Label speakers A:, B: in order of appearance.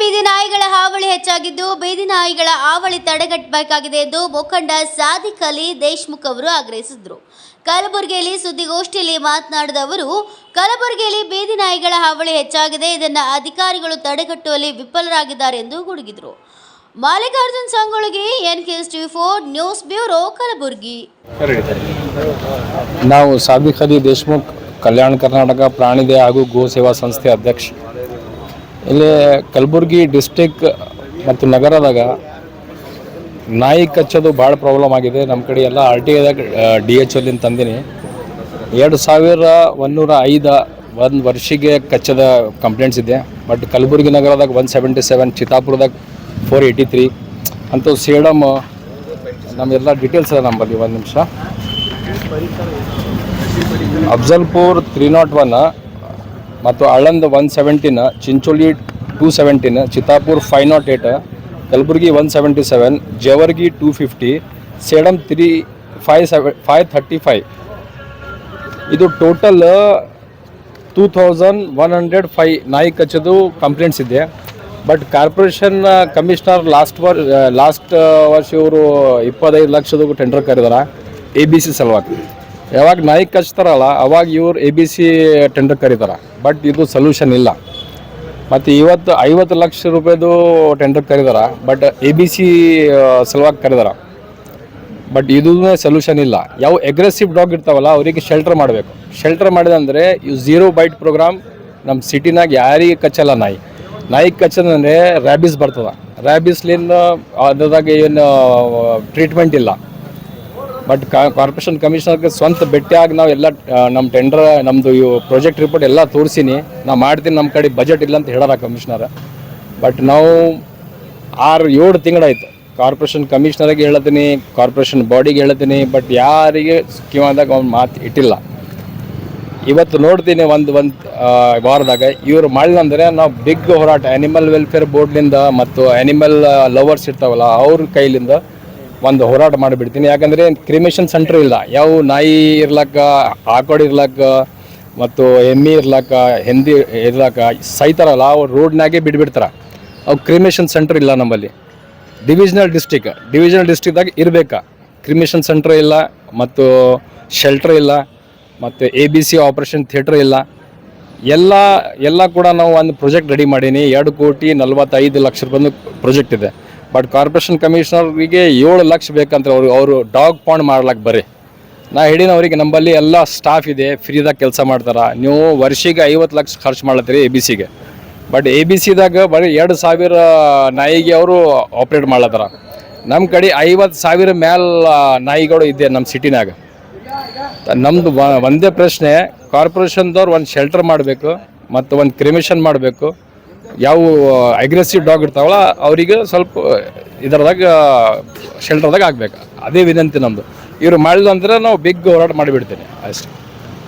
A: ಬೀದಿ ನಾಯಿಗಳ ಹಾವಳಿ ಹೆಚ್ಚಾಗಿದ್ದು, ಬೀದಿ ನಾಯಿಗಳ ಹಾವಳಿ ತಡೆಗಟ್ಟಬೇಕಾಗಿದೆ ಎಂದು ಮುಖಂಡ ಸಾದಿಕ್ ಅಲಿ ದೇಶ್ಮುಖ್ ಅವರು ಆಗ್ರಹಿಸಿದರು. ಕಲಬುರಗಿಯಲ್ಲಿ ಸುದ್ದಿಗೋಷ್ಠಿಯಲ್ಲಿ ಮಾತನಾಡಿದ ಅವರು, ಕಲಬುರಗಿಯಲ್ಲಿ ಬೀದಿ ನಾಯಿಗಳ ಹಾವಳಿ ಹೆಚ್ಚಾಗಿದೆ, ಇದನ್ನು ಅಧಿಕಾರಿಗಳು ತಡೆಗಟ್ಟುವಲ್ಲಿ ವಿಫಲರಾಗಿದ್ದಾರೆ ಎಂದು ಗುಡುಗಿದರು. Mallikarjun Sangolagi N K T four news bureau, Kalaburagi.
B: ನಾವು ಸಾದಿಕ್ ಅಲಿ ದೇಶ್ಮುಖ್, ಕಲ್ಯಾಣ ಕರ್ನಾಟಕ ಪ್ರಾಣಿದಯ ಹಾಗೂ ಗೋ ಸೇವಾ ಸಂಸ್ಥೆ ಅಧ್ಯಕ್ಷ ಇಲ್ಲಿ ಕಲಬುರಗಿ ಡಿಸ್ಟಿಕ್ ಮತ್ತು ನಗರದಾಗ ನಾಯಿ ಕಚ್ಚೋದು ಭಾಳ ಪ್ರಾಬ್ಲಮ್ ಆಗಿದೆ. ನಮ್ಮ ಕಡೆ ಎಲ್ಲ ಆರ್ ಟಿ ಐದಾಗ ಡಿ ಎಚ್ ಎಲ್ಲಿಂದ ತಂದೀನಿ. ಎರಡು ಸಾವಿರ ಒಂದೂರ ಐದು ಒಂದು ವರ್ಷಿಗೆ ಕಚ್ಚದ ಕಂಪ್ಲೇಂಟ್ಸ್ ಇದೆ. ಬಟ್ ಕಲಬುರಗಿ ನಗರದಾಗ ಒನ್ ಸೆವೆಂಟಿ ಸೆವೆನ್ ಚಿತ್ತಾಪುರದಾಗ ಫೋರ್ ಏಯ್ಟಿ ತ್ರೀ ಅಂತೂ ಸೇಡಮ್ ನಮ್ಮೆಲ್ಲ ಡೀಟೇಲ್ಸ್ ಇದೆ ನಂಬಲ್ಲಿ, ಒಂದು ನಿಮಿಷ. ಅಫ್ಜಲ್ಪುರ್ ತ್ರೀ ನಾಟ್ ಒನ್ ಮತ್ತು Aland one seventeen Chincholi two seventeen Chittapur five naught eight Kalaburagi one seventy seven Jevargi two fifty Sedam three five seven five thirty five ಇದು total two thousand one hundred five ನಾಯಿ ಕಚ್ಚದು complaints ಇದೆ. But corporation commissioner last ವರ್ last ವರ್ಷ ಇವರು ಇಪ್ಪತ್ತೈದು ಲಕ್ಷದ tender ಕರೆದಾರ ಎ ಬಿ ಸಿ ಸಲುವಾಗಿ. ಯಾವಾಗ ನಾಯಿ ಕಚ್ತಾರಲ್ಲ, ಅವಾಗ ಇವ್ರು ಎ ಬಿ ಸಿ ಟೆಂಡರ್ ಕರೀತಾರೆ. ಬಟ್ ಇದು ಸೊಲ್ಯೂಷನ್ ಇಲ್ಲ. ಮತ್ತು ಇವತ್ತು ಐವತ್ತು ಲಕ್ಷ ರೂಪಾಯಿದು ಟೆಂಡರ್ ಕರೀದಾರ ಬಟ್ ಎ ಬಿ ಸಿ ಸಲುವಾಗಿ ಕರೀದಾರ ಬಟ್ ಇದೂ ಸೊಲ್ಯೂಷನ್ ಇಲ್ಲ. ಯಾವ ಎಗ್ರೆಸಿವ್ ಡಾಗ್ ಇರ್ತಾವಲ್ಲ, ಅವರಿಗೆ ಶೆಲ್ಟರ್ ಮಾಡಬೇಕು. ಶೆಲ್ಟರ್ ಮಾಡಿದಂದರೆ ಇವು ಝೀರೋ ಬೈಟ್ ಪ್ರೋಗ್ರಾಮ್ ನಮ್ಮ ಸಿಟಿನಾಗ ಯಾರಿಗೆ ಕಚ್ಚಲ್ಲ ನಾಯಿ. ನಾಯಿ ಕಚ್ಚದಂದರೆ ರ್ಯಾಬಿಸ್ ಬರ್ತದೆ. ರ್ಯಾಬಿಸ್ಲಿಂದ ಅದ್ರದಾಗ ಏನು ಟ್ರೀಟ್ಮೆಂಟ್ ಇಲ್ಲ. ಬಟ್ ಕಾರ್ಪೊರೇಷನ್ ಕಮಿಷನರ್ಗೆ ಸ್ವಂತ ಭೇಟಿಯಾಗಿ ನಾವು ಎಲ್ಲ ನಮ್ಮ ಟೆಂಡರ್ ನಮ್ಮದು ಇವು ಪ್ರಾಜೆಕ್ಟ್ ರಿಪೋರ್ಟ್ ಎಲ್ಲ ತೋರಿಸಿನಿ. ನಾವು ಮಾಡ್ತೀನಿ ನಮ್ಮ ಕಡೆ ಬಜೆಟ್ ಇಲ್ಲ ಅಂತ ಹೇಳಾರ ಕಮಿಷನರ್ ಬಟ್ ನಾವು ಆರು, ಏಳು ತಿಂಗಳಾಯ್ತು. ಕಾರ್ಪೊರೇಷನ್ ಕಮಿಷನರ್ಗೆ ಹೇಳ್ತೀನಿ ಕಾರ್ಪೊರೇಷನ್ ಬಾಡಿಗೆ ಹೇಳ್ತೀನಿ ಬಟ್ ಯಾರಿಗೆ ಕಿವಾದಾಗ ಅವ್ನು ಮಾತು ಇಟ್ಟಿಲ್ಲ. ಇವತ್ತು ನೋಡ್ತೀನಿ ಒಂದು ಒಂದು ವಾರದಾಗ ಇವರು ಮಾಡಿಲ್ಲ ನಾವು ಬಿಗ್ ಹೋರಾಟ ಆ್ಯನಿಮಲ್ ವೆಲ್ಫೇರ್ ಬೋರ್ಡ್ನಿಂದ ಮತ್ತು ಆ್ಯನಿಮಲ್ ಲವರ್ಸ್ ಇರ್ತಾವಲ್ಲ ಅವ್ರ ಕೈಲಿಂದ ಒಂದು ಹೋರಾಟ ಮಾಡಿಬಿಡ್ತೀನಿ. ಯಾಕಂದರೆ ಕ್ರಿಮೇಷನ್ ಸೆಂಟ್ರ್ ಇಲ್ಲ. ಯಾವ ನಾಯಿ ಇರ್ಲಕ್ಕ ಆಕಡೆ ಇರ್ಲಕ್ಕ, ಮತ್ತು ಎಮ್ಮೆ ಇರ್ಲಕ್ಕ, ಹೆಂದಿ ಇರ್ಲಕ್ಕ ಸೈತಾರಲ್ಲ ಅವ್ರು ರೋಡ್ನಾಗೆ ಬಿಡ್ಬಿಡ್ತಾರೆ. ಅವು ಕ್ರಿಮೇಷನ್ ಸೆಂಟ್ರ್ ಇಲ್ಲ ನಮ್ಮಲ್ಲಿ. ಡಿವಿಷನಲ್ ಡಿಸ್ಟಿಕ್ ಡಿವಿಷನಲ್ ಡಿಸ್ಟಿಕ್ದಾಗ ಇರಬೇಕಾ. ಕ್ರಿಮೇಷನ್ ಸೆಂಟ್ರ್ ಇಲ್ಲ, ಮತ್ತು ಶೆಲ್ಟ್ರ್ ಇಲ್ಲ, ಮತ್ತು A B C operation theatre ಇಲ್ಲ. ಎಲ್ಲ ಎಲ್ಲ ಕೂಡ ನಾವು ಒಂದು ಪ್ರೊಜೆಕ್ಟ್ ರೆಡಿ ಮಾಡೀನಿ. ಎರಡು ಕೋಟಿ ನಲ್ವತ್ತೈದು ಲಕ್ಷ ರೂಪಾಯಿ ಪ್ರಾಜೆಕ್ಟ್ ಇದೆ. ಬಟ್ ಕಾರ್ಪೊರೇಷನ್ ಕಮಿಷನರ್ಗೆ ಏಳು ಲಕ್ಷ ಬೇಕಂತ ಅವರು ಅವರು ಡಾಗ್ ಪಾಂಡ್ ಮಾಡ್ಲಕ್ಕೆ ಬರ್ರಿ. ನಾ ಹೇಳಿನ ಅವರಿಗೆ ನಂಬಲ್ಲಿ ಎಲ್ಲ ಸ್ಟಾಫ್ ಇದೆ ಫ್ರೀದಾಗ ಕೆಲಸ ಮಾಡ್ತಾರೆ. ನೀವು ವರ್ಷಿಗೆ ಐವತ್ತು ಲಕ್ಷ ಖರ್ಚು ಮಾಡ್ಲತ್ತೀರಿ ಎ ಬಿ ಸಿಗೆ ಬಟ್ ಎ ಬಿ ಸಿದಾಗ ಬರೀ ಎರಡು ಸಾವಿರ ನಾಯಿಗೆ ಅವರು ಆಪ್ರೇಟ್ ಮಾಡ್ಲತ್ತಾರ. ನಮ್ಮ ಕಡೆ ಐವತ್ತು ಸಾವಿರ ಮ್ಯಾಲ ನಾಯಿಗಳು ಇದೆ ನಮ್ಮ ಸಿಟಿನಾಗ ನಮ್ಮದು ಒಂದೇ ಪ್ರಶ್ನೆ ಕಾರ್ಪೊರೇಷನ್ದವ್ರು ಒಂದು ಶೆಲ್ಟರ್ ಮಾಡಬೇಕು, ಮತ್ತು ಒಂದು ಕ್ರಿಮಿಷನ್ ಮಾಡಬೇಕು. ಯಾವ ಅಗ್ರೆಸಿವ್ ಡಾಗ್ ಇರ್ತಾವಲ್ಲ, ಅವರಿಗೆ ಸ್ವಲ್ಪ, ಇದರದಾಗ ಶೆಲ್ಟರ್ದಾಗ ಆಗಬೇಕು. ಅದೇ ವಿನಂತಿ ನಮ್ಮದು ಇವರು ಮಾಡಿಲ್ಲ ಅಂದ್ರೆ ನಾವು ಬಿಗ್ ಹೋರಾಟ ಮಾಡಿಬಿಡ್ತೀನಿ. ಅಷ್ಟೇ.